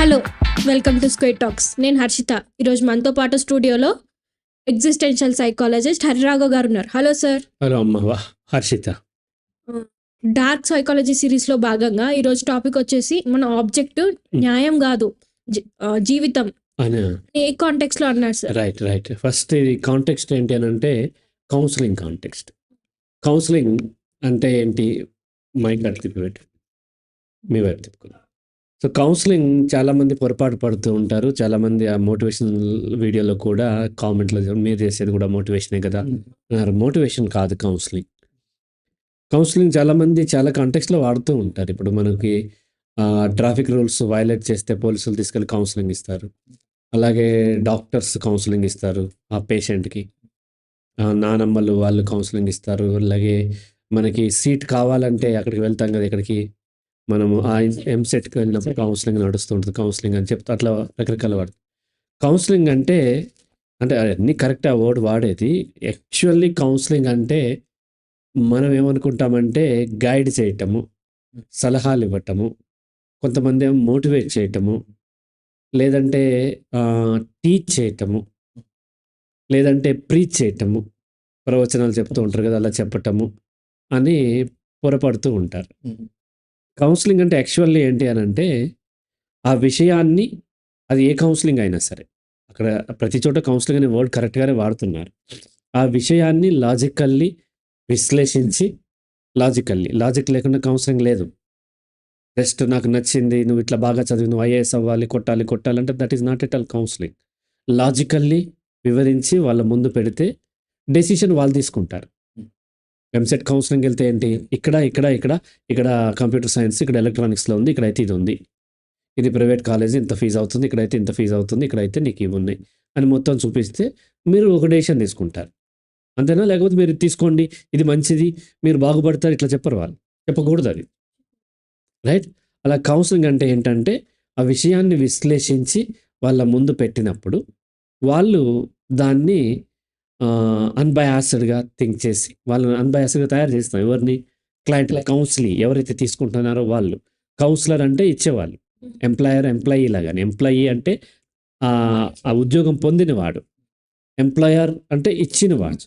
Hello welcome to square talks నేను హర్షిత. ఈరోజు మనతో పాటు స్టూడియోలో ఎగ్జిస్టెన్షియల్ సైకాలజిస్ట్ హరిరాఘవ్ గారు ఉన్నారు. హలో సార్ హలో అమ్మ. హర్షిత. డార్క్ సైకాలజీ సిరీస్లో భాగంగా ఈరోజు టాపిక్ వచ్చేసి మన ఆబ్జెక్ట్ న్యాయం కాదు జీవితం. అని? ఏ కాంటెక్స్లో అన్నారు సార్ రైట్ రైట్ ఫస్ట్ ఇది కాంటెక్స్ట్ ఏంటి అని అంటే కౌన్సిలింగ్ కాంటెక్స్ట్ కౌన్సిలింగ్ అంటే ఏంటి? మైక్ అటు తిప్పిపెట్టు మీ వైపు తిప్పుకున్నాం సో కౌన్సిలింగ్ చాలామంది పొరపాటు పడుతూ ఉంటారు. చాలామంది ఆ మోటివేషన్ వీడియోలో కూడా కామెంట్లో మీరు చేసేది కూడా మోటివేషనే కదా? అన్నారు మోటివేషన్ కాదు కౌన్సిలింగ్ కౌన్సిలింగ్ చాలామంది చాలా కాంటెక్స్లో వాడుతూ ఉంటారు. ఇప్పుడు మనకి ట్రాఫిక్ రూల్స్ వైలేట్ చేస్తే పోలీసులు తీసుకెళ్ళి కౌన్సిలింగ్ ఇస్తారు. అలాగే డాక్టర్స్ కౌన్సిలింగ్ ఇస్తారు ఆ పేషెంట్కి నానమ్మలు వాళ్ళు కౌన్సిలింగ్ ఇస్తారు. అలాగే మనకి సీట్ కావాలంటే అక్కడికి వెళ్తాం కదా ఇక్కడికి. మనము ఆ ఎంసెట్కి వెళ్ళినప్పుడు కౌన్సిలింగ్ నడుస్తూ ఉంటుంది. కౌన్సిలింగ్ అని చెప్తే అట్లా రకరకాల వాడు. కౌన్సిలింగ్ అంటే అంటే అన్నీ కరెక్ట్ ఆ వర్డ్ వాడేది. యాక్చువల్లీ కౌన్సిలింగ్ అంటే మనం ఏమనుకుంటామంటే గైడ్ చేయటము సలహాలు ఇవ్వటము కొంతమంది ఏమో మోటివేట్ చేయటము లేదంటే టీచ్ చేయటము లేదంటే ప్రీచ్ చేయటము ప్రవచనాలు చెప్తూ ఉంటారు కదా అలా చెప్పటము అని పొరపడుతూ ఉంటారు. కౌన్సిలింగ్ అంటే యాక్చువల్లీ ఏంటి అని అంటే ఆ విషయాన్ని అది ఏ కౌన్సిలింగ్ అయినా సరే అక్కడ ప్రతి చోట కౌన్సిలింగ్ అనే వర్డ్ కరెక్ట్గానే వాడుతున్నారు. ఆ విషయాన్ని లాజికల్లీ విశ్లేషించి లాజికల్లీ లాజిక్ లేకుండా కౌన్సిలింగ్ లేదు. జస్ట్ నాకు నచ్చింది నువ్వు ఇట్లా బాగా చదివి నువ్వు ఐఏఎస్ అవ్వాలి కొట్టాలి కొట్టాలంటే that is not at all counselling. Logically వివరించి వాళ్ళ ముందు పెడితే డెసిషన్ వాళ్ళు తీసుకుంటారు. ఎంసెట్ కౌన్సిలింగ్ వెళ్తే ఏంటి? ఇక్కడ ఇక్కడ ఇక్కడ ఇక్కడ కంప్యూటర్ సైన్స్ ఇక్కడ ఎలక్ట్రానిక్స్లో ఉంది ఇక్కడైతే ఇది ఉంది. ఇది ప్రైవేట్ కాలేజ్ ఇంత ఫీజు అవుతుంది ఇక్కడైతే ఇంత ఫీజు అవుతుంది ఇక్కడైతే నీకు ఇవి ఉన్నాయి అని మొత్తం చూపిస్తే మీరు ఒక డెసిషన్ తీసుకుంటారు. అంతేనా? లేకపోతే మీరు తీసుకోండి ఇది మంచిది మీరు బాగుపడతారు ఇట్లా చెప్పరు వాళ్ళు. చెప్పకూడదు అది. రైట్? అలా కౌన్సిలింగ్ అంటే ఏంటంటే ఆ విషయాన్ని విశ్లేషించి వాళ్ళ ముందు పెట్టినప్పుడు వాళ్ళు దాన్ని అన్బయాస్డ్గా థింక్ చేసి వాళ్ళని అన్బయాస్డ్గా తయారు చేస్తాం. ఎవరిని? క్లయింట్ల కౌన్సిలింగ్ ఎవరైతే తీసుకుంటున్నారో వాళ్ళు. కౌన్సిలర్ అంటే ఇచ్చేవాళ్ళు. ఎంప్లాయర్ ఎంప్లాయీ లాగానే. ఎంప్లాయీ అంటే ఆ ఉద్యోగం పొందినవాడు. ఎంప్లాయర్ అంటే ఇచ్చినవాడు.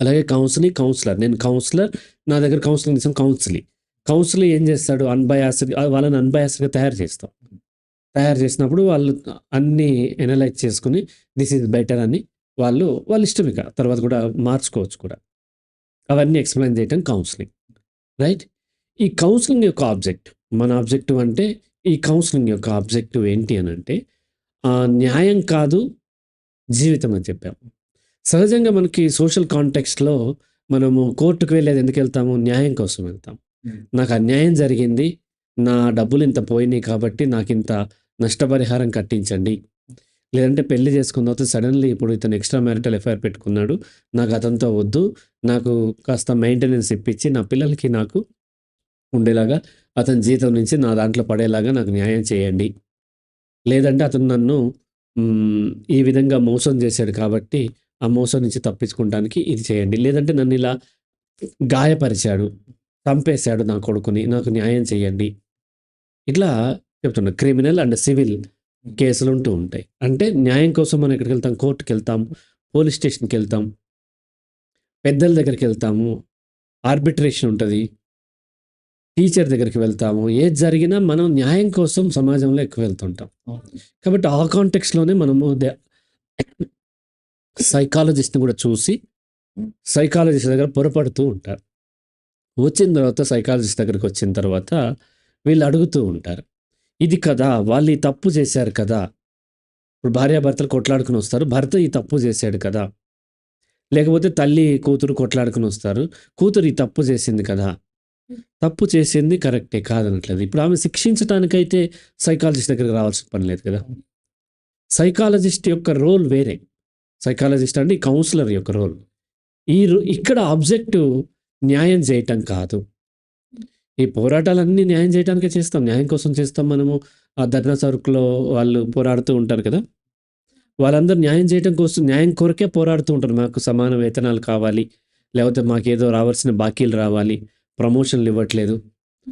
అలాగే కౌన్సిలింగ్ కౌన్సిలర్ నేను కౌన్సిలర్ నా దగ్గర కౌన్సిలింగ్ ఇస్తాను కౌన్సిలింగ్ కౌన్సిలింగ్ ఏం చేస్తాడు? అన్బయాస్డ్ వాళ్ళని అన్బయాస్డ్గా తయారు చేస్తాం. తయారు చేసినప్పుడు వాళ్ళు అన్నీ ఎనలైజ్ చేసుకుని దిస్ ఈజ్ బెటర్ అని వాళ్ళు వాళ్ళ ఇష్టం ఇక తర్వాత కూడా మార్చుకోవచ్చు కూడా. అవన్నీ ఎక్స్ప్లెయిన్ చేయటం కౌన్సిలింగ్. రైట్? ఈ కౌన్సిలింగ్ యొక్క ఆబ్జెక్ట్ మన ఆబ్జెక్టివ్ అంటే ఈ కౌన్సిలింగ్ యొక్క ఆబ్జెక్టివ్ ఏంటి అని అంటే న్యాయం కాదు జీవితం అని చెప్పాము సహజంగా మనకి సోషల్ కాంటెక్స్ట్లో మనము కోర్టుకు వెళ్ళేది ఎందుకు వెళ్తాము? న్యాయం కోసం వెళ్తాం. నాకు అన్యాయం జరిగింది నా డబ్బులు ఇంత పోయినాయి కాబట్టి నాకు ఇంత నష్టపరిహారం కట్టించండి. లేదంటే పెళ్ళి చేసుకున్న తర్వాత సడన్లీ ఇప్పుడు ఇతను ఎక్స్ట్రా మ్యారిటల్ ఎఫ్ఐఆర్ పెట్టుకున్నాడు. నాకు అతనితో వద్దు. నాకు కాస్త మెయింటెనెన్స్ ఇప్పించి నా పిల్లలకి నాకు ఉండేలాగా అతని జీతం నుంచి నా దాంట్లో పడేలాగా నాకు న్యాయం చేయండి. లేదంటే అతను నన్ను ఈ విధంగా మోసం చేశాడు కాబట్టి ఆ మోసం నుంచి తప్పించుకోవడానికి ఇది చేయండి. లేదంటే నన్ను ఇలా గాయపరిచాడు చంపేశాడు నా కొడుకుని నాకు న్యాయం చేయండి. ఇట్లా చెప్తున్నా. క్రిమినల్ అండ్ సివిల్ కేసులు ఉంటూ ఉంటాయి. అంటే న్యాయం కోసం మనం ఎక్కడికి వెళ్తాం కోర్టుకి వెళ్తాం పోలీస్ స్టేషన్కి వెళ్తాం పెద్దల దగ్గరికి వెళ్తాము ఆర్బిట్రేషన్ ఉంటుంది. టీచర్ దగ్గరికి వెళ్తాము. ఏది జరిగినా మనం న్యాయం కోసం సమాజంలో ఎక్కువ వెళ్తుంటాం. కాబట్టి ఆ కాంటెక్స్లోనే మనము సైకాలజిస్ట్ని కూడా చూసి సైకాలజిస్ట్ దగ్గర పొరపడుతూ ఉంటారు. వచ్చిన తర్వాత సైకాలజిస్ట్ దగ్గరికి వచ్చిన తర్వాత వీళ్ళు అడుగుతూ ఉంటారు. ఇది కదా వాళ్ళు ఈ తప్పు చేశారు కదా. ఇప్పుడు భార్యాభర్తలు కొట్లాడుకుని వస్తారు భర్త ఈ తప్పు చేశాడు కదా. లేకపోతే తల్లి కూతురు కొట్లాడుకుని వస్తారు కూతురు ఈ తప్పు చేసింది కదా. తప్పు చేసింది కరెక్టే కాదనట్లేదు. ఇప్పుడు ఆమె శిక్షించడానికైతే సైకాలజిస్ట్ దగ్గరికి రావాల్సిన పని లేదు కదా. సైకాలజిస్ట్ యొక్క రోల్ వేరే. సైకాలజిస్ట్ అంటే కౌన్సిలర్ యొక్క రోల్. ఈ ఇక్కడ ఆబ్జెక్టివ్ న్యాయం చేయటం కాదు. ఈ పోరాటాలన్నీ న్యాయం చేయడానికే చేస్తాం. న్యాయం కోసం చేస్తాం మనము. ఆ ధర్నా సరుకులో వాళ్ళు పోరాడుతూ ఉంటారు కదా? వాళ్ళందరూ న్యాయం చేయడం కోసం న్యాయం కొరకే పోరాడుతూ ఉంటారు. మాకు సమాన వేతనాలు కావాలి. లేకపోతే మాకేదో రావాల్సిన బాకీలు రావాలి. ప్రమోషన్లు ఇవ్వట్లేదు.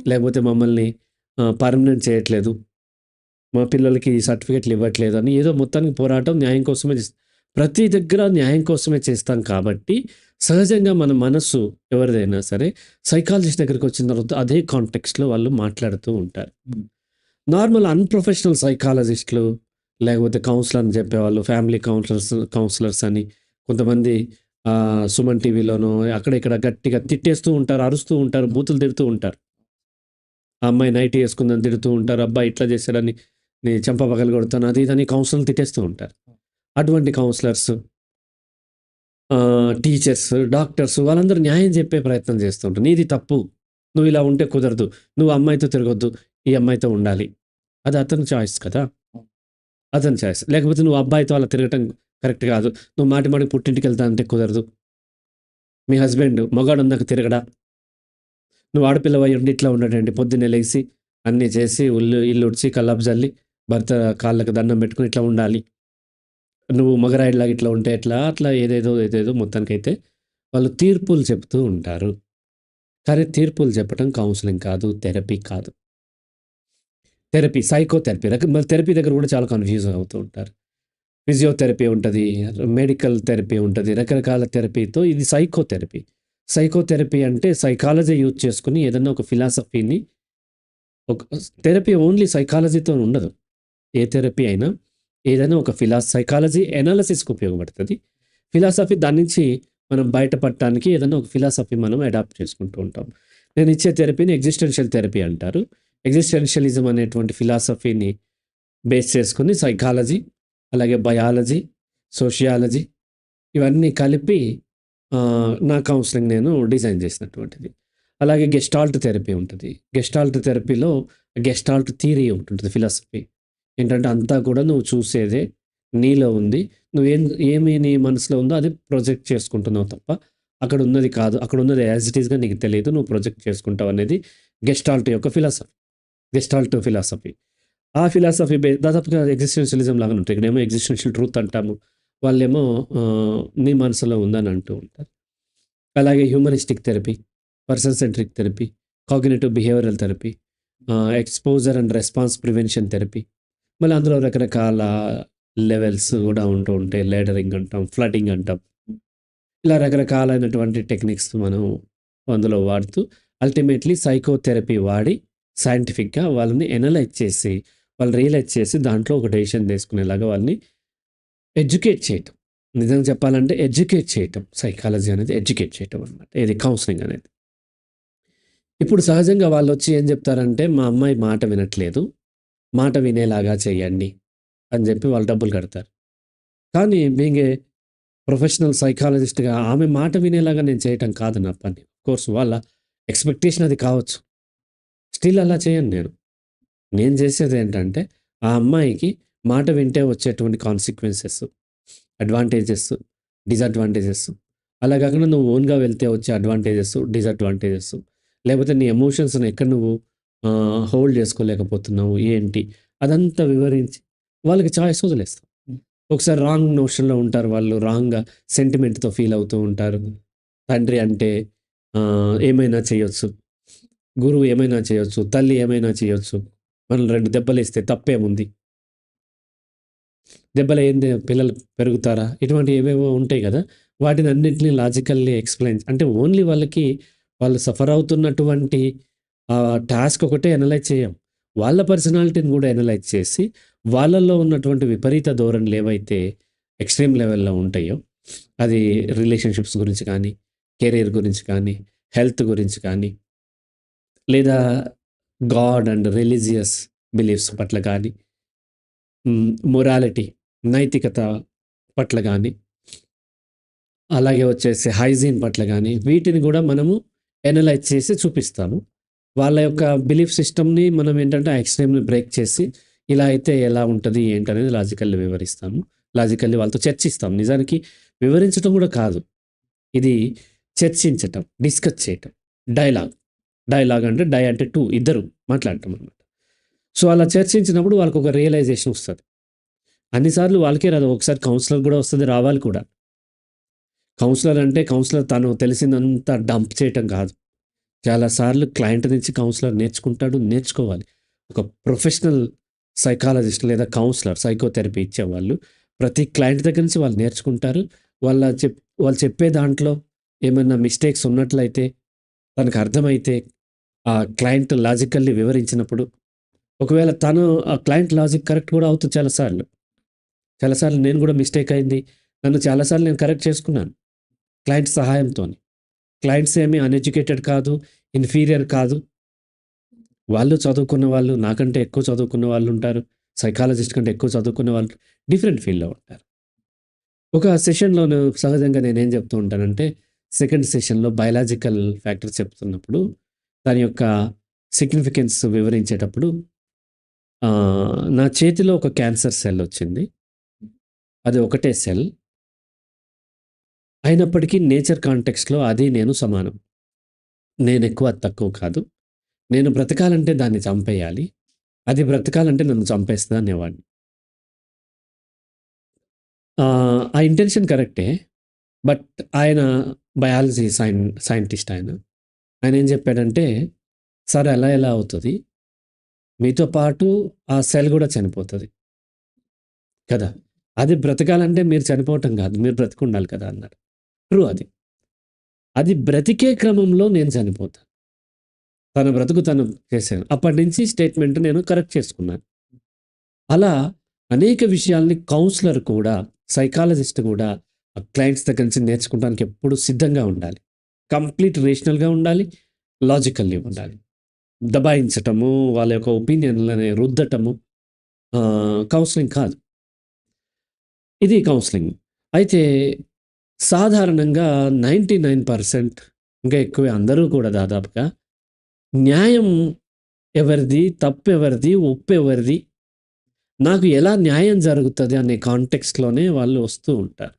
లేకపోతే మమ్మల్ని పర్మనెంట్ చేయట్లేదు. మా పిల్లలకి సర్టిఫికెట్లు ఇవ్వట్లేదు అని ఏదో మొత్తానికి పోరాటం న్యాయం కోసమే చేస్తాం ప్రతి దగ్గర న్యాయం కోసమే చేస్తాం కాబట్టి సహజంగా మన మనస్సు ఎవరిదైనా సరే సైకాలజిస్ట్ దగ్గరికి వచ్చిన తర్వాత అదే కాంటెక్స్ట్లో వాళ్ళు మాట్లాడుతూ ఉంటారు. నార్మల్ అన్ప్రొఫెషనల్ సైకాలజిస్టులు లేకపోతే కౌన్సిలర్ అని చెప్పేవాళ్ళు ఫ్యామిలీ కౌన్సిలర్స్ కౌన్సిలర్స్ అని కొంతమంది సుమన్ టీవీలోనో అక్కడ ఇక్కడ గట్టిగా తిట్టేస్తూ ఉంటారు అరుస్తూ ఉంటారు బూతులు తిడుతూ ఉంటారు. ఆ అమ్మాయి నైట్ వేసుకుందని తిడుతూ ఉంటారు అబ్బాయి ఇట్లా చేశాడని నీ చెంప పగలు కొడతాను అది ఇదని కౌన్సిలర్ తిట్టేస్తూ ఉంటారు. అటువంటి కౌన్సిలర్స్ టీచర్స్ డాక్టర్స్ వాళ్ళందరూ న్యాయం చెప్పే ప్రయత్నం చేస్తుంటారు నీది తప్పు. నువ్వు ఇలా ఉంటే కుదరదు. నువ్వు అమ్మాయితో తిరగొద్దు. ఈ అమ్మాయితో ఉండాలి. అది అతని చాయిస్ కదా? అతని చాయిస్. లేకపోతే నువ్వు అబ్బాయితో అలా తిరగటం కరెక్ట్ కాదు. నువ్వు మాటి మాటి పుట్టింటికి వెళ్తానంటే కుదరదు. మీ హస్బెండ్ మగాడు నాకు తిరగడా? నువ్వు ఆడపిల్ల ఉండి ఇట్లా ఉండడండి పొద్దున్నే లేచి అన్నీ చేసి ఉల్లు ఇల్లు ఉడిచి కల్లాపు చల్లి భర్త కాళ్ళకు దండం పెట్టుకుని ఇట్లా ఉండాలి. నువ్వు మగరాయిలాగా ఇట్లా ఉంటే ఎట్లా? అట్లా ఏదేదో ఏదేదో మొత్తానికైతే వాళ్ళు తీర్పులు చెప్తూ ఉంటారు. కానీ తీర్పులు చెప్పడం కౌన్సిలింగ్ కాదు థెరపీ కాదు. థెరపీ సైకోథెరపీ రక మరి థెరపీ దగ్గర కూడా చాలా కన్ఫ్యూజ్ అవుతూ ఉంటారు. ఫిజియోథెరపీ ఉంటుంది మెడికల్ థెరపీ ఉంటుంది రకరకాల థెరపీతో ఇది సైకోథెరపీ. సైకోథెరపీ అంటే సైకాలజీ యూజ్ చేసుకుని ఏదన్నా ఒక ఫిలాసఫీని ఒక థెరపీ ఓన్లీ సైకాలజీతో ఉండదు. ఏ థెరపీ అయినా ఏదైనా ఒక ఫిలా సైకాలజీ ఎనాలసిస్కి ఉపయోగపడుతుంది. ఫిలాసఫీ దాని నుంచి మనం బయటపడటానికి ఏదైనా ఒక ఫిలాసఫీ మనం అడాప్ట్ చేసుకుంటూ ఉంటాం. నేను ఇచ్చే థెరపీని ఎగ్జిస్టెన్షియల్ థెరపీ అంటారు. ఎగ్జిస్టెన్షియలిజం అనేటువంటి ఫిలాసఫీని బేస్ చేసుకుని సైకాలజీ అలాగే బయాలజీ సోషియాలజీ ఇవన్నీ కలిపి నా కౌన్సిలింగ్ నేను డిజైన్ చేసినటువంటిది. అలాగే గెస్టాల్ట్ థెరపీ ఉంటుంది. గెస్టాల్ట్ థెరపీలో గెస్టాల్ట్ థియరీ ఉంటుంది ఫిలాసఫీ ఏంటంటే అంతా కూడా నువ్వు చూసేదే నీలో ఉంది. నువ్వేం ఏమి నీ మనసులో ఉందో అది ప్రొజెక్ట్ చేసుకుంటున్నావు తప్ప అక్కడ ఉన్నది కాదు. అక్కడ ఉన్నది యాజ్ ఇట్ ఈస్గా నీకు తెలియదు. నువ్వు ప్రొజెక్ట్ చేసుకుంటావు అనేది గెస్టాల్ట్ యొక్క ఫిలాసఫీ గెస్టాల్ట్ ఫిలాసఫీ ఆ ఫిలాసఫీ బే దాదాపుగా ఎగ్జిస్టెన్షియలిజం లాగా ఇక్కడ ఇక్కడేమో ఎగ్జిస్టెన్షియల్ ట్రూత్ అంటాము. వాళ్ళేమో నీ మనసులో ఉందని అంటూ ఉంటారు. అలాగే humanistic therapy person centric therapy cognitive behavioural therapy exposure and response prevention therapy మళ్ళీ అందులో రకరకాల లెవెల్స్ కూడా ఉంటూ ఉంటాయి. లేడరింగ్ అంటాం ఫ్లడింగ్ అంటాం. ఇలా రకరకాలైనటువంటి టెక్నిక్స్ మనం అందులో వాడుతూ అల్టిమేట్లీ సైకోథెరపీ వాడి సైంటిఫిక్గా వాళ్ళని ఎనలైజ్ చేసి వాళ్ళు రియలైజ్ చేసి దాంట్లో ఒక డెసిషన్ తీసుకునేలాగా వాళ్ళని ఎడ్యుకేట్ చేయటం. నిజంగా చెప్పాలంటే ఎడ్యుకేట్ చేయటం. సైకాలజీ అనేది ఎడ్యుకేట్ చేయటం అనమాట ఇది కౌన్సిలింగ్ అనేది. ఇప్పుడు సహజంగా వాళ్ళు వచ్చి ఏం చెప్తారంటే మా అమ్మాయి మాట వినట్లేదు. మాట వినేలాగా చేయండి అని చెప్పి వాళ్ళు డబ్బులు కడతారు. కానీ బీయింగ్ ఏ ప్రొఫెషనల్ సైకాలజిస్ట్గా ఆమె మాట వినేలాగా నేను చేయటం కాదు నా పని. కోర్స్ వాళ్ళ ఎక్స్పెక్టేషన్ అది కావచ్చు. స్టిల్ అలా చేయను నేను. నేను చేసేది ఏంటంటే ఆ అమ్మాయికి మాట వింటే వచ్చేటువంటి కాన్సిక్వెన్సెస్ అడ్వాంటేజెస్ డిసడ్వాంటేజెస్ అలా కాకుండా నువ్వు ఓన్గా వెళ్తే వచ్చే అడ్వాంటేజెస్ డిసడ్వాంటేజెస్ లేకపోతే నీ ఎమోషన్స్ని ఎక్కడ నువ్వు హోల్డ్ చేసుకోలేకపోతున్నావు ఏంటి? అదంతా వివరించి వాళ్ళకి చాయిస్ వదిలేస్తాం. ఒకసారి రాంగ్ నోషన్లో ఉంటారు వాళ్ళు రాంగ్గా సెంటిమెంట్తో ఫీల్ అవుతూ ఉంటారు. తండ్రి అంటే ఏమైనా చేయొచ్చు. గురువు ఏమైనా చేయొచ్చు. తల్లి ఏమైనా చేయొచ్చు. మనం రెండు దెబ్బలు వేస్తే తప్పేముంది? దెబ్బలు ఏంది పిల్లలు పెరుగుతారా? ఇటువంటి ఏవేవో ఉంటాయి కదా? వాటిని అన్నింటినీ లాజికల్లీ ఎక్స్ప్లెయిన్ అంటే ఓన్లీ వాళ్ళకి వాళ్ళు సఫర్ అవుతున్నటువంటి ఆ టాస్క్ ఒకటే అనలైజ్ చేయం. వాళ్ళ పర్సనాలిటీని కూడా అనలైజ్ చేసి వాళ్ళల్లో ఉన్నటువంటి విపరీత ధోరణులు ఏవైతే ఎక్స్ట్రీమ్ లెవెల్లో ఉంటాయో అది రిలేషన్షిప్స్ గురించి కానీ కెరీర్ గురించి కానీ హెల్త్ గురించి కానీ లేదా గాడ్ అండ్ రిలీజియస్ బిలీఫ్స్ పట్ల కానీ మొరాలిటీ నైతికత పట్ల కానీ అలాగే వచ్చేసి హైజీన్ పట్ల కానీ వీటిని కూడా మనము ఎనలైజ్ చేసి చూపిస్తాము. వాళ్ళ యొక్క బిలీఫ్ సిస్టమ్ని మనం ఏంటంటే ఆ ఎక్స్ట్రీమ్ని బ్రేక్ చేసి ఇలా అయితే ఎలా ఉంటుంది ఏంటనేది లాజికల్లీ వివరిస్తాము. లాజికల్లీ వాళ్ళతో చర్చిస్తాం. నిజానికి వివరించడం కూడా కాదు. ఇది చర్చించటం డిస్కస్ చేయటం డైలాగ్ డైలాగ్ అంటే డై అంటే టూ ఇద్దరు మాట్లాడటం అనమాట సో అలా చర్చించినప్పుడు వాళ్ళకి ఒక రియలైజేషన్ వస్తుంది. అన్నిసార్లు వాళ్ళకే రాదు. ఒకసారి కౌన్సిలర్ కూడా వస్తుంది రావాలి కూడా. కౌన్సిలర్ అంటే కౌన్సిలర్ తను తెలిసిందంతా డంప్ చేయటం కాదు. చాలాసార్లు క్లయింట్ నుంచి కౌన్సిలర్ నేర్చుకుంటాడు నేర్చుకోవాలి. ఒక ప్రొఫెషనల్ సైకాలజిస్ట్ లేదా కౌన్సిలర్ సైకోథెరపీ ఇచ్చేవాళ్ళు ప్రతి క్లయింట్ దగ్గర నుంచి వాళ్ళు నేర్చుకుంటారు. వాళ్ళ చెప్ వాళ్ళు చెప్పే దాంట్లో ఏమైనా మిస్టేక్స్ ఉన్నట్లయితే తనకు అర్థమైతే ఆ క్లయింట్ లాజికల్లీ వివరించినప్పుడు ఒకవేళ తను ఆ క్లయింట్ లాజిక్ కరెక్ట్ కూడా అవుతుంది చాలాసార్లు చాలాసార్లు నేను కూడా మిస్టేక్ అయింది. నన్ను చాలాసార్లు నేను కరెక్ట్ చేసుకున్నాను క్లయింట్ సహాయంతో క్లయింట్స్ ఏమి అన్ఎడ్యుకేటెడ్ కాదు ఇన్ఫీరియర్ కాదు. వాళ్ళు చదువుకున్న వాళ్ళు నాకంటే ఎక్కువ చదువుకున్న వాళ్ళు ఉంటారు సైకాలజిస్ట్ కంటే ఎక్కువ చదువుకున్న వాళ్ళు డిఫరెంట్ ఫీల్డ్లో ఉంటారు. ఒక సెషన్లోను సహజంగా నేనేం చెప్తూ ఉంటానంటే సెకండ్ సెషన్లో బయలాజికల్ ఫ్యాక్టర్స్ చెప్తున్నప్పుడు దాని యొక్క సిగ్నిఫికెన్స్ వివరించేటప్పుడు నా చేతిలో ఒక క్యాన్సర్ సెల్ వచ్చింది. అది ఒకటే సెల్ అయినప్పటికీ నేచర్ కాంటెక్స్లో అది నేను సమానం. నేను ఎక్కువ తక్కువ కాదు. నేను బ్రతకాలంటే దాన్ని చంపేయాలి. అది బ్రతకాలంటే నన్ను చంపేస్తుంది అనేవాడిని. ఆ, ఆ ఇంటెన్షన్ కరెక్టే. బట్ ఆయన బయాలజీ సైన్ సైంటిస్ట్ ఆయన. ఆయన ఏం చెప్పాడంటే సార్ ఎలా ఎలా అవుతుంది? మీతో పాటు ఆ సెల్ కూడా చనిపోతుంది. కదా? అది బ్రతకాలంటే మీరు చనిపోవటం కాదు. మీరు బ్రతికుండాలి కదా అన్నారు. ట్రూ అది. అది బ్రతికే క్రమంలో నేను చనిపోతాను. తన బ్రతుకు తను చేశాను. అప్పటి నుంచి స్టేట్మెంట్ నేను కరెక్ట్ చేసుకున్నాను. అలా అనేక విషయాల్ని కౌన్సిలర్ కూడా సైకాలజిస్ట్ కూడా క్లయింట్స్ దగ్గర నుంచి నేర్చుకోవడానికి ఎప్పుడు సిద్ధంగా ఉండాలి. కంప్లీట్ రేషనల్గా ఉండాలి. లాజికల్లీ ఉండాలి. దబాయించటము వాళ్ళ యొక్క ఒపీనియన్లని రుద్దటము కౌన్సిలింగ్ కాదు. ఇది కౌన్సిలింగ్. అయితే సాధారణంగా నైంటీ నైన్ పర్సెంట్ ఇంకా ఎక్కువే అందరూ కూడా దాదాపుగా న్యాయం ఎవరిది తప్పు ఎవరిది ఒప్పు ఎవరిది నాకు ఎలా న్యాయం జరుగుతుంది అనే కాంటెక్స్లోనే వాళ్ళు వస్తూ ఉంటారు.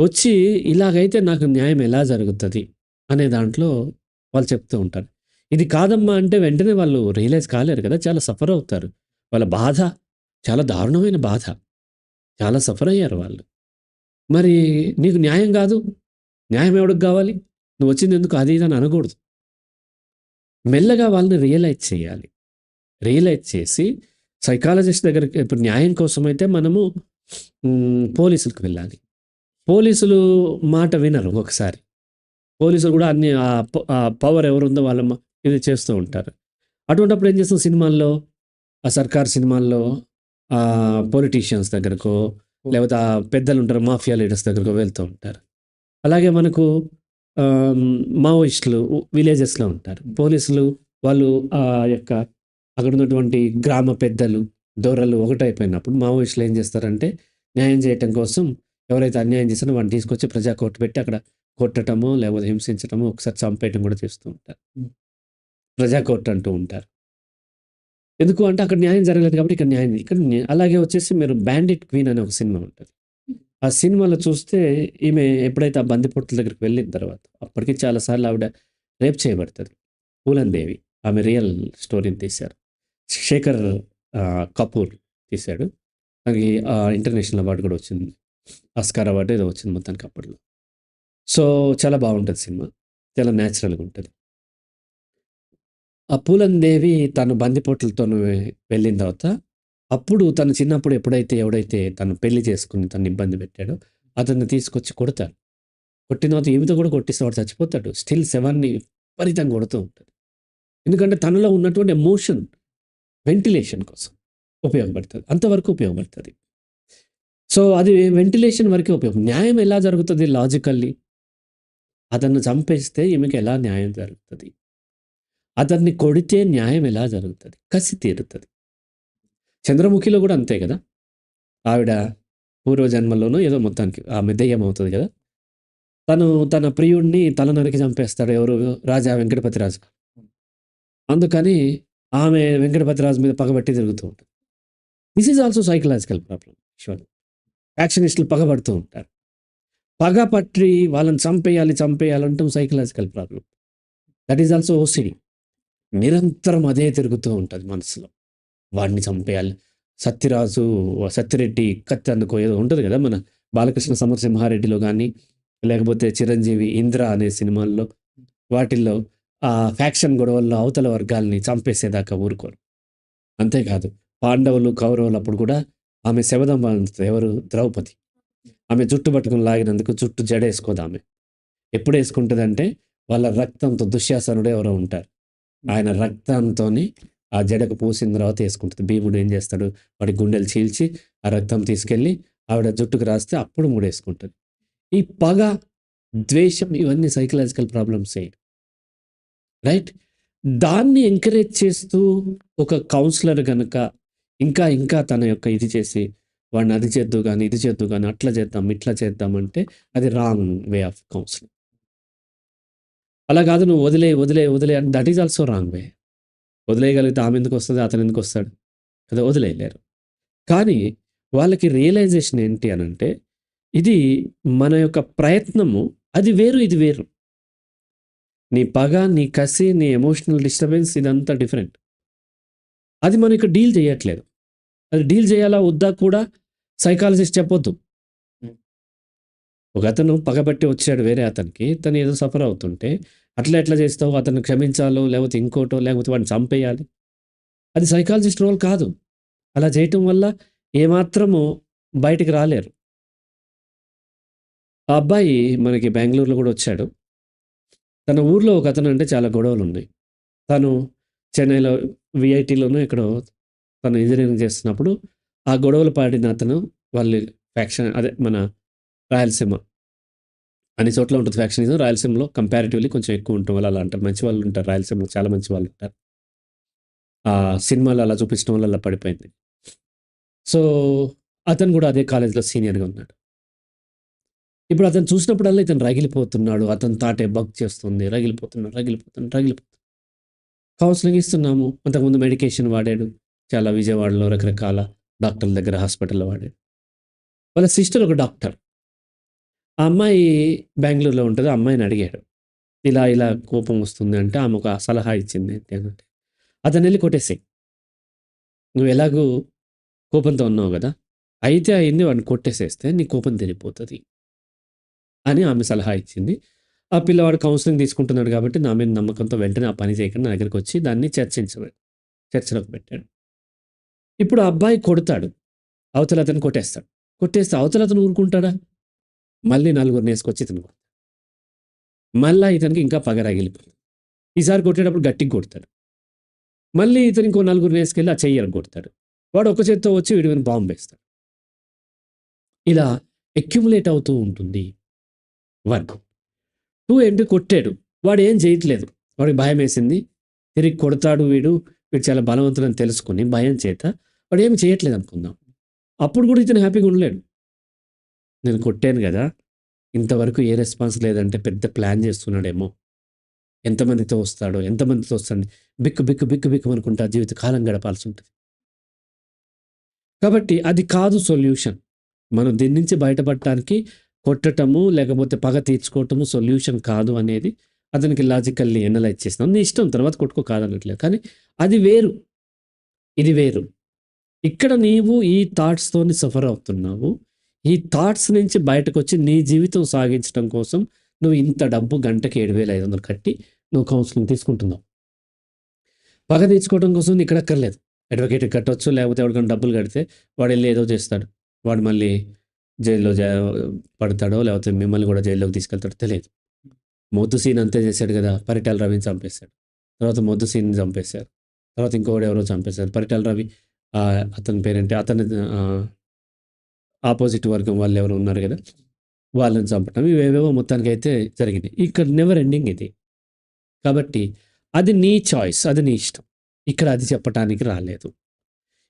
వచ్చి ఇలాగైతే నాకు న్యాయం ఎలా జరుగుతుంది అనే దాంట్లో వాళ్ళు చెప్తూ ఉంటారు. ఇది కాదమ్మా అంటే వెంటనే వాళ్ళు రియలైజ్ కాలేరు కదా చాలా సఫర్ అవుతారు. వాళ్ళ బాధ చాలా దారుణమైన బాధ. చాలా సఫర్ అయ్యారు వాళ్ళు. మరి నీకు న్యాయం కాదు. న్యాయం ఎవడికి కావాలి? నువ్వు వచ్చింది ఎందుకు? అది ఇది అని అనకూడదు. మెల్లగా వాళ్ళని రియలైజ్ చేయాలి. రియలైజ్ చేసి సైకాలజిస్ట్ దగ్గరికి ఇప్పుడు న్యాయం కోసం అయితే మనము పోలీసులకు వెళ్ళాలి. పోలీసులు మాట వినరు ఒకసారి. పోలీసులు కూడా అన్ని ఆ ప- ఆ పవర్ ఎవరుందో వాళ్ళ ఇది చేస్తూ ఉంటారు. అటువంటిప్పుడు ఏం చేస్తాం? సినిమాల్లో ఆ సర్కార్ సినిమాల్లో ఆ పొలిటీషియన్స్ దగ్గరకో లేకపోతే ఆ పెద్దలు ఉంటారు మాఫియా లీడర్స్ దగ్గరకు వెళ్తూ ఉంటారు. అలాగే మనకు మావోయిస్టులు విలేజెస్లో ఉంటారు. పోలీసులు వాళ్ళు ఆ యొక్క అక్కడ ఉన్నటువంటి గ్రామ పెద్దలు దొరలు ఒకటైపోయినప్పుడు మావోయిస్టులు ఏం చేస్తారంటే న్యాయం చేయటం కోసం ఎవరైతే అన్యాయం చేస్తారో వాడిని తీసుకొచ్చి ప్రజా కోర్టు పెట్టి అక్కడ కొట్టటమో లేకపోతే హింసించటమో ఒకసారి చంపేయటం కూడా చేస్తూ ఉంటారు. ప్రజా కోర్టు అంటూ ఉంటారు. ఎందుకు అంటే అక్కడ న్యాయం జరగలేదు కాబట్టి ఇక్కడ న్యాయం ఇక్కడ అలాగే వచ్చేసి మీరు బ్యాండెడ్ క్వీన్ అనే ఒక సినిమా ఉంటుంది. ఆ సినిమాలో చూస్తే ఈమె ఎప్పుడైతే ఆ బందిపోట్ల దగ్గరికి వెళ్ళిన తర్వాత అప్పటికి చాలాసార్లు ఆవిడ రేప్ చేయబడుతుంది. పూలందేవి ఆమె రియల్ స్టోరీని తీశారు. శేఖర్ కపూర్ తీశాడు. అది ఆ, ఇంటర్నేషనల్ అవార్డు కూడా వచ్చింది. ఆస్కార్ అవార్డు ఏదో వచ్చింది మొత్తానికి అప్పట్లో. సో చాలా బాగుంటుంది సినిమా. చాలా న్యాచురల్గా ఉంటుంది. ఆ పూలందేవి తను బందిపోట్లతో వెళ్ళిన తర్వాత అప్పుడు తను చిన్నప్పుడు ఎప్పుడైతే ఎవడైతే తను పెళ్ళి చేసుకుని తను ఇబ్బంది పెట్టాడో అతన్ని తీసుకొచ్చి కొడతాడు. కొట్టిన తర్వాత ఈమెతో కూడా కొట్టిస్తే వాడు చచ్చిపోతాడు. స్టిల్ సెవెన్ని విపరీతంగా కొడుతూ ఉంటుంది ఎందుకంటే తనలో ఉన్నటువంటి ఎమోషన్ వెంటిలేషన్ కోసం ఉపయోగపడుతుంది. అంతవరకు ఉపయోగపడుతుంది. సో అది వెంటిలేషన్ వరకే ఉపయోగం. న్యాయం ఎలా జరుగుతుంది లాజికల్లీ? అతన్ని చంపేస్తే ఈమెకి ఎలా న్యాయం జరుగుతుంది? అతన్ని కొడితే న్యాయం ఎలా జరుగుతుంది కసి తీరుతుంది చంద్రముఖిలో కూడా అంతే కదా ఆవిడ పూర్వజన్మలోనూ ఏదో మొత్తానికి ఆమె దెయ్యం అవుతుంది కదా తను తన ప్రియుడిని తల నరికి చంపేస్తాడు ఎవరు రాజా వెంకటపతిరాజు అందుకని ఆమె వెంకటపతిరాజు మీద పగబట్టి తిరుగుతూ ఉంటుంది this is also psychological problem sure యాక్షనిస్టులు పగబడుతూ ఉంటారు పగపట్టి వాళ్ళని చంపేయాలి చంపేయాలంటాం psychological problem that is also OCD నిరంతరం అదే తిరుగుతూ ఉంటుంది మనసులో. వాడిని చంపేయాలి. సత్యరాజు సత్యరెడ్డి కత్తి అందుకో ఏదో ఉంటుంది కదా మన బాలకృష్ణ సమరసింహారెడ్డిలో కానీ లేకపోతే చిరంజీవి ఇంద్ర అనే సినిమాల్లో వాటిల్లో ఆ ఫ్యాక్షన్ గొడవల్లో అవతల వర్గాల్ని చంపేసేదాకా ఊరుకోరు. అంతేకాదు పాండవులు కౌరవులు అప్పుడు కూడా ఆమె శబదం ఎవరు? ద్రౌపది. ఆమె జుట్టు పట్టుకుని లాగినందుకు జుట్టు జడేసుకోదు ఆమె. ఎప్పుడు వేసుకుంటుందంటే వాళ్ళ రక్తంతో దుశ్శాసనుడు ఎవరో ఉంటారు. ఆయన రక్తంతో ఆ జడకు పూసిన తర్వాత వేసుకుంటుంది. భీముడు ఏం చేస్తాడు? వాడి గుండెలు చీల్చి ఆ రక్తం తీసుకెళ్ళి ఆవిడ జుట్టుకు రాస్తే అప్పుడు ముడేసుకుంటుంది ఈ పగ ద్వేషం ఇవన్నీ సైకలాజికల్ ప్రాబ్లమ్సే రైట్ దాన్ని ఎంకరేజ్ చేస్తూ ఒక కౌన్సిలర్ కనుక ఇంకా ఇంకా తన యొక్క ఇది చేసి వాడిని అది చేద్దు కానీ ఇది చేద్దు కానీ అట్లా చేద్దాం ఇట్లా చేద్దాం అంటే అది రాంగ్ వే ఆఫ్ కౌన్సిలింగ్ అలా కాదు నువ్వు వదిలే వదిలే వదిలే and that is also wrong way వదిలేయగలిగితే ఆమె ఎందుకు వస్తుంది అతను ఎందుకు వస్తాడు? కదా వదిలేయలేరు. కానీ వాళ్ళకి రియలైజేషన్ ఏంటి అని అంటే ఇది మన యొక్క ప్రయత్నము అది వేరు ఇది వేరు. నీ పగ నీ కసి నీ ఎమోషనల్ డిస్టర్బెన్స్ ఇదంతా డిఫరెంట్ అది మనం ఇక్కడ డీల్ చేయట్లేదు. అది డీల్ చేయాలా వద్దా కూడా సైకాలజిస్ట్ చెప్పొద్దు. ఒక అతను పగబట్టి వచ్చాడు వేరే అతనికి తను ఏదో సఫర్ అవుతుంటే అట్లా ఎట్లా చేస్తావు? అతను క్షమించాలో లేకపోతే ఇంకోటో లేకపోతే వాడిని చంపేయాలి? అది సైకాలజిస్ట్ రోల్ కాదు. అలా చేయటం వల్ల ఏమాత్రము బయటికి రాలేరు. ఆ అబ్బాయి మనకి బెంగళూరులో కూడా వచ్చాడు. తన ఊర్లో ఒక అతను అంటే చాలా గొడవలు ఉన్నాయి తను చెన్నైలో విఐటీలోనూ ఎక్కడో తను ఇంజనీరింగ్ చేస్తున్నప్పుడు ఆ గొడవలు పాడిన అతను వాళ్ళు ఫ్యాక్షన్ అదే మన రాయలసీమ. అన్ని చోట్ల ఉంటుంది ఫ్యాక్షనిజం. రాయలసీమలో కంపారిటివ్లీ కొంచెం ఎక్కువ ఉంటాం. వాళ్ళు అలా అంటారు. మంచి వాళ్ళు ఉంటారు. రాయలసీమలో చాలా మంచి వాళ్ళు ఉంటారు. ఆ అలా చూపించడం వల్ల అలా పడిపోయింది. సో అతను కూడా అదే కాలేజ్లో సీనియర్గా ఉన్నాడు. ఇప్పుడు అతను చూసినప్పుడల్లా ఇతను రగిలిపోతున్నాడు. అతను తాటే బగ్ చేస్తుంది. రగిలిపోతున్నాడు రగిలిపోతున్నాడు రగిలిపోతున్నాడు. కౌన్సిలింగ్ ఇస్తున్నాము. అంతకుముందు మెడికేషన్ వాడాడు. చాలా విజయవాడలో రకరకాల డాక్టర్ల దగ్గర హాస్పిటల్లో వాడాడు. వాళ్ళ సిస్టర్ ఒక డాక్టర్. ఆ అమ్మాయి బెంగళూరులో ఉంటుంది ఆ అమ్మాయిని అడిగాడు ఇలా ఇలా కోపం వస్తుంది అంటే ఆమె ఒక సలహా ఇచ్చింది. ఏంటి అంటే అతను వెళ్ళి కొట్టేసాయి నువ్వు ఎలాగూ కోపంతో ఉన్నావు కదా అయితే అయింది వాడిని కొట్టేసేస్తే నీ కోపం తిరిగిపోతుంది అని ఆమె సలహా ఇచ్చింది. ఆ పిల్లవాడు కౌన్సిలింగ్ తీసుకుంటున్నాడు కాబట్టి నా మీద నమ్మకంతో వెంటనే ఆ పని చేయకుండా నా దగ్గరికి వచ్చి దాన్ని చర్చించబడి చర్చలోకి పెట్టాడు. ఇప్పుడు ఆ అబ్బాయి కొడతాడు అవతల అతను కొట్టేస్తాడు. కొట్టేస్తే అవతల అతను ఊరుకుంటాడా? మళ్ళీ నలుగురిని వేసుకొచ్చి ఇతను కొడతాడు. మళ్ళీ ఇతనికి ఇంకా పగరాగిలిపోయింది ఈసారి కొట్టేటప్పుడు గట్టిగా కొడతాడు. మళ్ళీ ఇతను ఇంకో నలుగురిని వేసుకెళ్ళి ఆ చెయ్యరు కొడతాడు. వాడు ఒక చేత్తో వచ్చి వీడి బాంబు వేస్తాడు. ఇలా అక్యుములేట్ అవుతూ ఉంటుంది వర్క్ టూ ఏంటి కొట్టాడు. వాడు ఏం చేయట్లేదు వాడికి భయం వేసింది. తిరిగి కొడతాడు వీడు. వీడు చాలా బలవంతుడని తెలుసుకుని భయం చేత వాడు ఏమి చేయట్లేదు అనుకుందాం. అప్పుడు కూడా ఇతను హ్యాపీగా ఉండలేడు. నేను కొట్టాను కదా! ఇంతవరకు ఏ రెస్పాన్స్ లేదంటే పెద్ద ప్లాన్ చేస్తున్నాడేమో. ఎంతమందితో వస్తాడో ఎంతమందితో వస్తాడు బిక్కు బిక్కు బిక్కు బిక్కు అనుకుంటా జీవిత కాలం గడపాల్సి ఉంటుంది. కాబట్టి అది కాదు సొల్యూషన్. మనం దీని నుంచి బయటపడటానికి కొట్టటము లేకపోతే పగ తీర్చుకోవటము సొల్యూషన్ కాదు అనేది అతనికి లాజికల్లీ ఎనలైజ్ చేసినాం. నీ ఇష్టం తర్వాత కొట్టుకో కాదనట్లేదు. కానీ అది వేరు. ఇది వేరు. ఇక్కడ నీవు ఈ థాట్స్తోని సఫర్ అవుతున్నావు. ఈ థాట్స్ నుంచి బయటకు వచ్చి నీ జీవితం సాగించడం కోసం నువ్వు ఇంత డబ్బు గంటకి ఏడు వేల ఐదు వందలు కట్టి నువ్వు కౌన్సిలింగ్ తీసుకుంటున్నావు. పగ తీర్చుకోవడం కోసం నీకు ఇక్కడ అక్కర్లేదు. అడ్వకేట్ కట్టొచ్చు లేకపోతే ఎవరికైనా డబ్బులు కడితే వాడు వెళ్ళి ఏదో చేస్తాడు. వాడు మళ్ళీ జైల్లో పడతాడో లేకపోతే మిమ్మల్ని కూడా జైల్లోకి తీసుకెళ్తాడో తెలియదు. మొద్దు సీన్ అంతే చేశాడు కదా పరిటాల రవిని చంపేశాడు. తర్వాత మొద్దు సీన్ చంపేశారు. తర్వాత ఇంకొకటి ఎవరో చంపేశారు. పరిటాల రవి అతని పేరేంటి? అతని ఆపోజిట్ వర్గం వాళ్ళు ఎవరు ఉన్నారు కదా వాళ్ళని చంపటం ఇవేవేవో మొత్తానికి అయితే జరిగింది. ఇక్కడ నెవర్ ఎండింగ్ ఇది. కాబట్టి అది నీ చాయిస్ అది నీ ఇష్టం. ఇక్కడ అది చెప్పటానికి రాలేదు.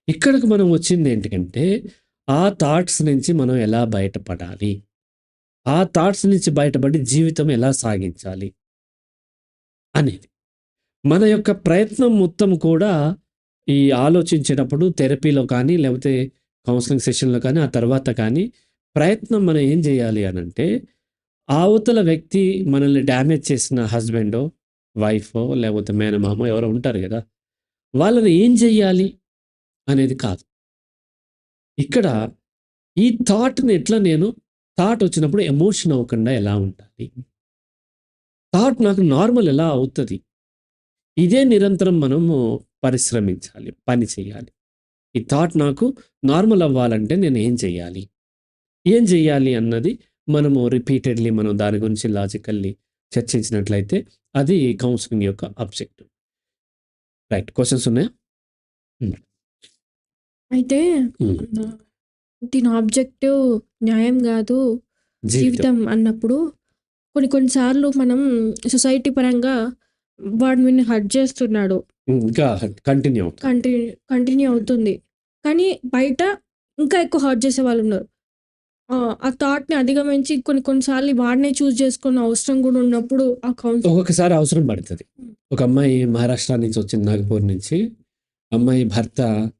ఇక్కడికి మనం వచ్చింది ఏంటంటే ఆ థాట్స్ నుంచి మనం ఎలా బయటపడాలి? ఆ థాట్స్ నుంచి బయటపడి జీవితం ఎలా సాగించాలి? అనేది. మన యొక్క ప్రయత్నం మొత్తం కూడా ఈ ఆలోచించేటప్పుడు థెరపీలో కానీ లేకపోతే కౌన్సిలింగ్ సెషన్లో కానీ ఆ తర్వాత కానీ ప్రయత్నం మనం ఏం చేయాలి అని అంటే అవతల వ్యక్తి మనల్ని డ్యామేజ్ చేసిన హస్బెండో వైఫో లేకపోతే మేనమామో ఎవరో ఉంటారు కదా వాళ్ళని ఏం చెయ్యాలి అనేది కాదు. ఇక్కడ ఈ థాట్ని ఎట్లా నేను థాట్ వచ్చినప్పుడు ఎమోషన్ అవ్వకుండా ఎలా ఉండాలి? థాట్ నాకు నార్మల్ ఎలా అవుతుంది? ఇదే నిరంతరం మనము పరిశ్రమించాలి పని చేయాలి. ఈ థాట్ నాకు నార్మల్ అవ్వాలంటే నేను ఏం చేయాలి ఏం చేయాలి అన్నది మనము రిపీటెడ్లీ మనం దాని గురించి లాజికల్లీ చర్చించినట్లయితే అది కౌన్సిలింగ్ యొక్క ఆబ్జెక్టివ్ రైట్ క్వశ్చన్స్ ఉన్నాయా? అయితే ఉమ్. దీని ఆబ్జెక్టివ్ న్యాయం కాదు జీవితం. జీవితం అన్నప్పుడు కొన్ని కొన్నిసార్లు మనం సొసైటీ పరంగా వాడు నిన్ను హర్ట్ చేస్తున్నాడు. ఇంకా కంటిన్యూ అవుతుంది. కంటిన్యూ కంటిన్యూ అవుతుంది. కానీ బయట ఇంకా ఎక్కువ హర్ట్ చేసే వాళ్ళు ఉన్నారు. ఆ, థాట్ని అధిగమించి కొన్ని కొన్నిసార్లు వాడినే చూస్ చేసుకున్న అవసరం కూడా ఉన్నప్పుడు ఆ కౌన్సిల్ ఒక్కొక్కసారి అవసరం పడుతుంది. ఒక అమ్మాయి మహారాష్ట్ర నుంచి వచ్చింది నాగపూర్ నుంచి. అమ్మాయి భర్త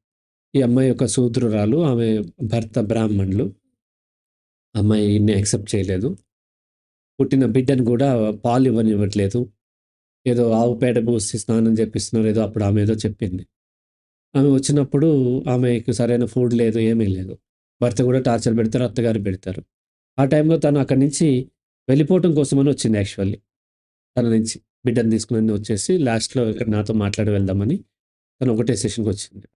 ఈ అమ్మాయి యొక్క సూత్రురాలు ఆమె భర్త బ్రాహ్మణులు. అమ్మాయిని యాక్సెప్ట్ చేయలేదు. పుట్టిన బిడ్డను కూడా పాలు ఇవ్వనివ్వట్లేదు. ఏదో ఆవు పేడ పూసి స్నానం చేపిస్తున్నారు ఏదో అప్పుడు ఆమె ఏదో చెప్పింది. ఆమె వచ్చినప్పుడు ఆమెకు సరైన ఫుడ్ లేదు ఏమీ లేదు. భర్త కూడా టార్చర్ పెడతారు అత్తగారు పెడతారు. ఆ టైంలో తను అక్కడి నుంచి వెళ్ళిపోవటం కోసమని వచ్చింది యాక్చువల్లీ. తన నుంచి బిడ్డను తీసుకుని వచ్చేసి లాస్ట్లో ఇక్కడ నాతో మాట్లాడి వెళ్దామని తను ఒకటే సెషన్కి వచ్చింది.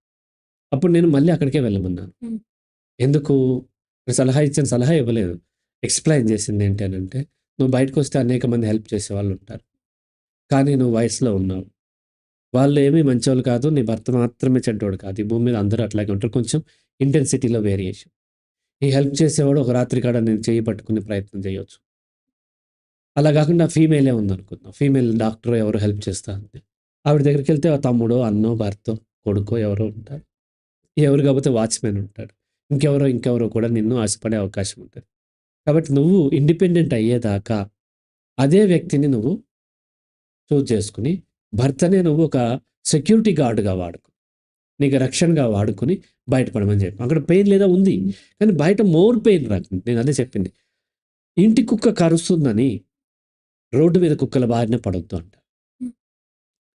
అప్పుడు నేను మళ్ళీ అక్కడికే వెళ్ళమన్నాను. ఎందుకు? సలహా ఇచ్చిన సలహా ఇవ్వలేదు. ఎక్స్ప్లెయిన్ చేసింది ఏంటి అని అంటే నువ్వు బయటకు వస్తే అనేక మంది హెల్ప్ చేసే వాళ్ళు ఉంటారు. కానీ నువ్వు వయసులో ఉన్నావు. వాళ్ళు ఏమీ మంచోళ్ళు కాదు నీ భర్త మాత్రమే చెడ్డోడు కాదు. ఈ భూమి మీద అందరూ అట్లాగే ఉంటారు. కొంచెం ఇంటెన్సిటీలో వేరియేషన్ ఈ హెల్ప్ చేసేవాడు ఒక రాత్రి కాడ నేను చేయి పట్టుకునే ప్రయత్నం చేయొచ్చు. అలా కాకుండా ఫీమేలే ఉందనుకుందాం. ఫీమేల్ డాక్టర్ ఎవరు హెల్ప్ చేస్తా ఉంది ఆవిడ దగ్గరికి వెళ్తే ఆ తమ్ముడో అన్నో భర్తో కొడుకో ఎవరో ఉంటారు. ఎవరు కాకపోతే వాచ్మెన్ ఉంటాడు. ఇంకెవరో ఇంకెవరో కూడా నిన్ను ఆశపడే అవకాశం ఉంటుంది. కాబట్టి నువ్వు ఇండిపెండెంట్ అయ్యేదాకా అదే వ్యక్తిని నువ్వు చూజ్ చేసుకుని భర్తనే నువ్వు ఒక సెక్యూరిటీ గార్డుగా వాడుకో. నీకు రక్షణగా వాడుకొని బయటపడమని చెప్పి. అక్కడ పెయిన్ లేదా ఉంది. కానీ బయట మోర్ పెయిన్ రాకుంది నేను అదే చెప్పింది. ఇంటి కుక్క కరుస్తుందని రోడ్డు మీద కుక్కల బారిన పడొద్దు అంట.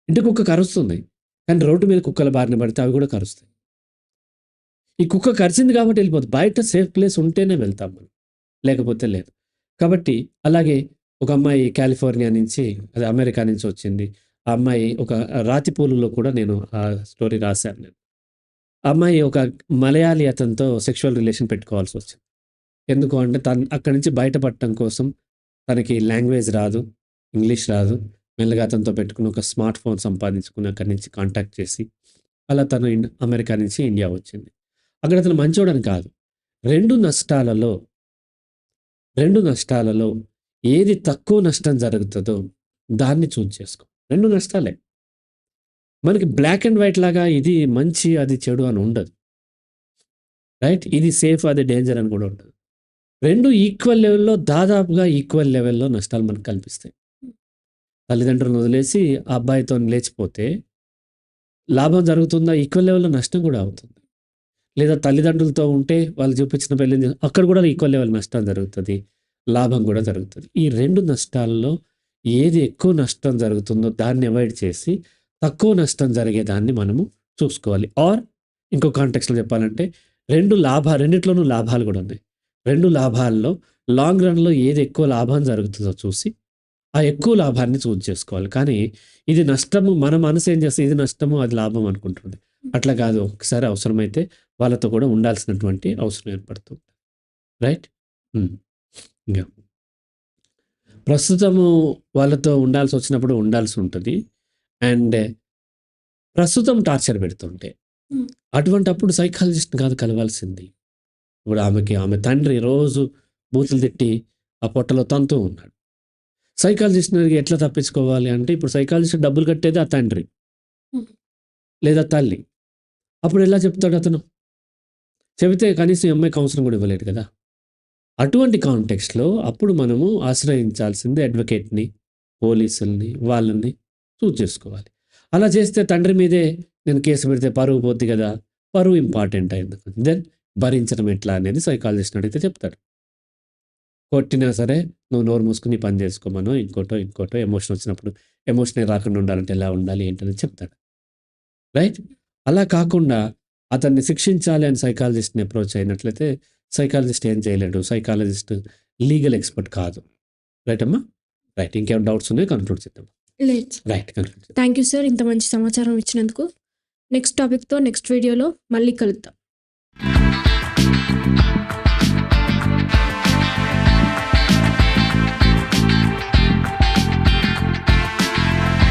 ఇంటి కుక్క కరుస్తుంది. కానీ రోడ్డు మీద కుక్కల బారిన పడితే అవి కూడా కరుస్తాయి. ఈ కుక్క కరిచింది కాబట్టి వెళ్ళిపోతుంది బయట సేఫ్ ప్లేస్ ఉంటేనే వెళ్తాం మనం. లేకపోతే లేదు. కాబట్టి అలాగే ఒక అమ్మాయి కాలిఫోర్నియా నుంచి అది అమెరికా నుంచి వచ్చింది. ఆ అమ్మాయి ఒక రాతిపూలులో కూడా నేను ఆ స్టోరీ రాశాను నేను. అమ్మాయి ఒక మలయాళీ అతనితో సెక్షువల్ రిలేషన్ పెట్టుకోవాల్సి వచ్చింది. ఎందుకు అంటే తను అక్కడి నుంచి బయటపడటం కోసం తనకి లాంగ్వేజ్ రాదు ఇంగ్లీష్ రాదు. మెల్లగా అతనితో పెట్టుకుని ఒక స్మార్ట్ ఫోన్ సంపాదించుకుని అక్కడి నుంచి కాంటాక్ట్ చేసి అలా తను అమెరికా నుంచి ఇండియా వచ్చింది. అక్కడ అతను మంచోడని కాదు. రెండు నష్టాలలో రెండు నష్టాలలో ఏది తక్కువ నష్టం జరుగుతుందో దాన్ని చూజ్ చేసుకో. రెండు నష్టాలే. మనకి బ్లాక్ అండ్ వైట్ లాగా ఇది మంచి అది చెడు అని ఉండదు. రైట్ ఇది సేఫ్ అది డేంజర్ అని కూడా ఉండదు. రెండు ఈక్వల్ లెవెల్లో దాదాపుగా ఈక్వల్ లెవెల్లో నష్టాలు మనకు కల్పిస్తాయి. తల్లిదండ్రులను వదిలేసి ఆ అబ్బాయితో లేచిపోతే లాభం జరుగుతుందా? ఈక్వల్ లెవెల్లో నష్టం కూడా అవుతుంది. లేదా తల్లిదండ్రులతో ఉంటే వాళ్ళు చూపించిన పెళ్ళి అక్కడ కూడా ఈక్వల్ లెవెల్ నష్టం జరుగుతుంది. లాభం కూడా జరుగుతుంది. ఈ రెండు నష్టాల్లో ఏది ఎక్కువ నష్టం జరుగుతుందో దాన్ని అవాయిడ్ చేసి తక్కువ నష్టం జరిగేదాన్ని మనము చూసుకోవాలి. ఆర్ ఇంకో కాంటెక్స్లో చెప్పాలంటే రెండు లాభ రెండిట్లోనూ లాభాలు కూడా ఉన్నాయి. రెండు లాభాల్లో లాంగ్ రన్లో ఏది ఎక్కువ లాభం జరుగుతుందో చూసి ఆ ఎక్కువ లాభాన్ని చూజ్ చేసుకోవాలి. కానీ ఇది నష్టము మన మనసు ఏం చేస్తే ఇది నష్టము అది లాభం అనుకుంటుంది. అట్లా కాదు. ఒకసారి అవసరమైతే వాళ్ళతో కూడా ఉండాల్సినటువంటి అవసరం ఏర్పడుతుంది రైట్? ఇంకా ప్రస్తుతము వాళ్ళతో ఉండాల్సి వచ్చినప్పుడు ఉండాల్సి ఉంటుంది. అండ్ ప్రస్తుతం టార్చర్ పెడుతుంటే. అటువంటి అప్పుడు సైకాలజిస్ట్ కాదు కలవాల్సింది. ఇప్పుడు ఆమెకి ఆమె తండ్రి రోజు బూతులు తిట్టి ఆ పొట్టలో తంతూ ఉన్నాడు. సైకాలజిస్ట్ ఎట్లా తప్పించుకోవాలి అంటే ఇప్పుడు సైకాలజిస్ట్ డబ్బులు కట్టేది ఆ తండ్రి. లేదా తల్లి. అప్పుడు ఎలా చెప్తాడు అతను? చెబితే కనీసం అమ్మాయి కౌన్సిలింగ్ కూడా ఇవ్వలేడు కదా. అటువంటి కాంటెక్స్లో అప్పుడు మనము ఆశ్రయించాల్సింది అడ్వకేట్ని పోలీసుల్ని వాళ్ళని చూజ్ చేసుకోవాలి. అలా చేస్తే తండ్రి మీదే నేను కేసు పెడితే పరువు పోద్ది కదా పరువు ఇంపార్టెంట్ అయింది. దెన్ భరించడం ఎట్లా అనేది సైకాలజిస్ట్ అడిగితే చెప్తాడు. కొట్టినా సరే నువ్వు నోరు మూసుకుని పని చేసుకోమను ఇంకోటో ఇంకోటో ఎమోషన్ వచ్చినప్పుడు ఎమోషన్ రాకుండా ఉండాలంటే ఎలా ఉండాలి ఏంటని చెప్తాడు. రైట్? అలా కాకుండా అతన్ని శిక్షించాలి అని సైకాలజిస్ట్ని అప్రోచ్ అయినట్లయితే సైకాలజిస్ట్ ఏం చేయలేడు. సైకాలజిస్ట్ లీగల్ ఎక్స్పర్ట్ కాదు. రైట్ అమ్మా? రైట్. ఇంకేం డౌట్స్ ఉన్నాయో కన్క్లూడ్ చేద్దాం. Right. Conclude thank you sir. ఇంత మంచి సమాచారం ఇచ్చినందుకు. నెక్స్ట్ టాపిక్‌తో నెక్స్ట్ వీడియోలో మళ్ళీ కలుద్దాం.